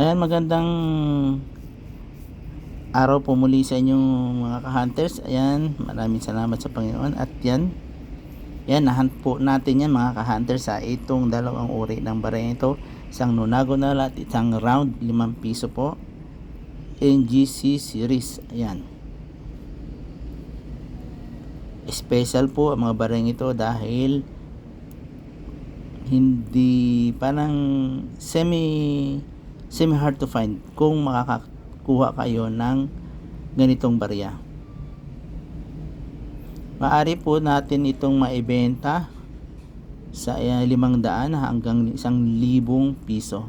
Ayan, magandang araw po muli sa inyong mga ka-hunters. Ayan, maraming salamat sa Panginoon. At yan, yan, nahunt po natin yan mga ka-hunters sa itong dalawang uri ng barang ito. Isang nonagonal at isang round, 5 piso po. NGC series. Ayan. Special po ang mga barang ito dahil hindi parang semi semi hard to find kung makakakuha kayo ng ganitong barya. Maari po natin itong maibenta sa uh, 500 hanggang 1,000 piso.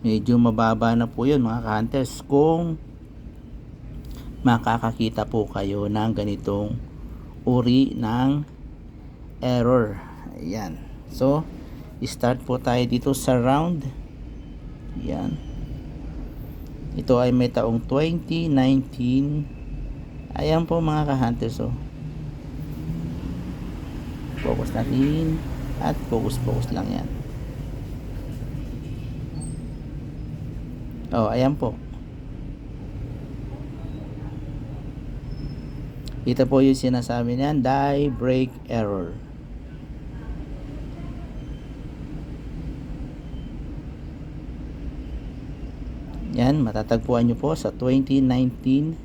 Medyo mababa na po yun mga hunters kung makakakita po kayo ng ganitong uri ng error. Ayan. So, start po tayo dito sa round. Ayan. Ito ay may taong 2019. Ayan po mga ka-hunters. So, focus natin. At focus-focus lang yan. Oh, ayan po. Ito po yung sinasabi niyan, die break error. Yan, matatagpuan nyo po sa 2019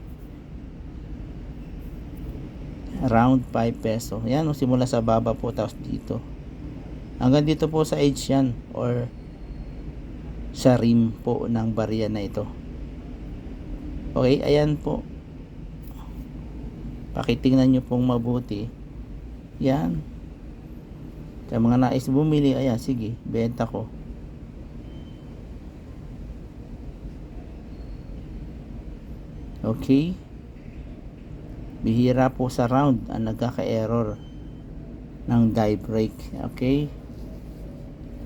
round 5 peso. Yan, simula sa baba po tapos dito. Hanggang dito po sa edge yan or sa rim po ng barya na ito. Okay, ayan po. Pakitingnan nyo pong mabuti. Yan. Sa mga nais bumili, ayan, sige, benta ko. Okay. Bihira po sa round ang nagkaka-error ng die break. Okay.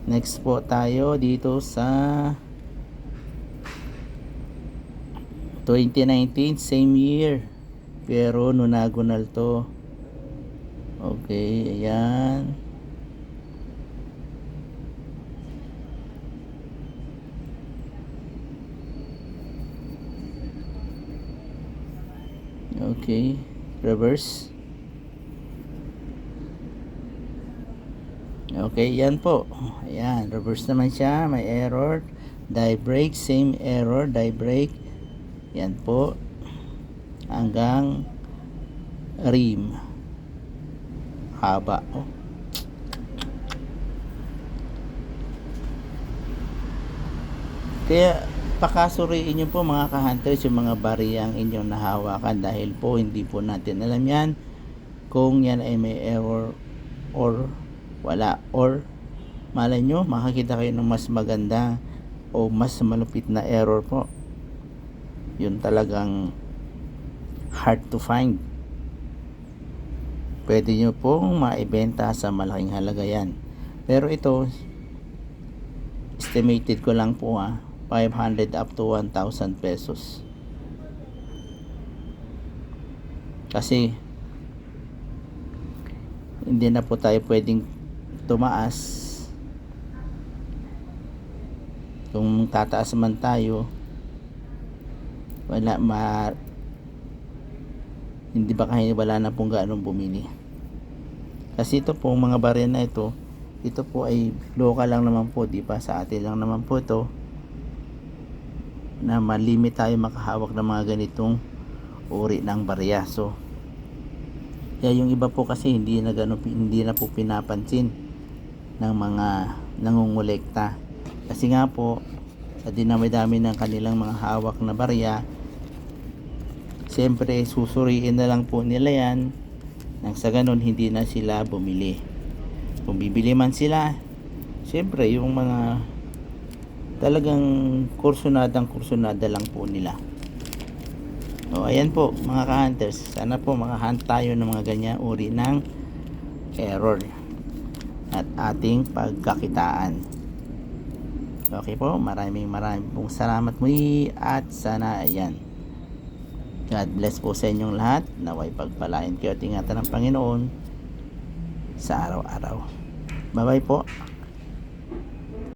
Next po tayo dito sa 2019 same year pero nonagonal to okay ayan okay reverse. Okay yan po. Ayan reverse naman siya may error. Die break same error die break yan po hanggang rim. Haba oh. kaya pakasuriin nyo po mga ka-hunters yung mga bariyang inyong nahawakan dahil po hindi po natin alam yan kung yan ay may error or wala. Or malay nyo makakita kayo ng mas maganda o mas malupit na error po. Yun talagang hard to find. Pwede nyo pong maibenta sa malaking halaga yan. Pero ito estimated ko lang po ah 500 up to 1,000 pesos. Kasi hindi na po tayo pwedeng tumaas. Kung tataas man tayo wala ma hindi ba kahit wala na pong gaanong bumili. Kasi ito po mga barya na ito ito po ay local lang naman po di ba? Sa atin lang naman po ito na malimit tayo makahawak ng mga ganitong uri ng barya. So kaya yung iba po kasi hindi na gano, hindi na po pinapansin ng mga nangungulekta. Kasi nga po sa dinami-dami ng kanilang mga hawak na barya siyempre susuriin na lang po nila yan. Nang sa ganun hindi na sila bumili. Kung bibili man sila siyempre yung mga talagang kursunadang kursunada lang po nila. O ayan po mga ka-hunters. Sana po makahunt tayo ng mga ganyan uri ng error at ating pagkakitaan. Okay po maraming maraming salamat muli at sana ayan. God bless po sa inyong lahat. Naway pagpalain kayo at ingatan ng Panginoon sa araw-araw. Bye bye po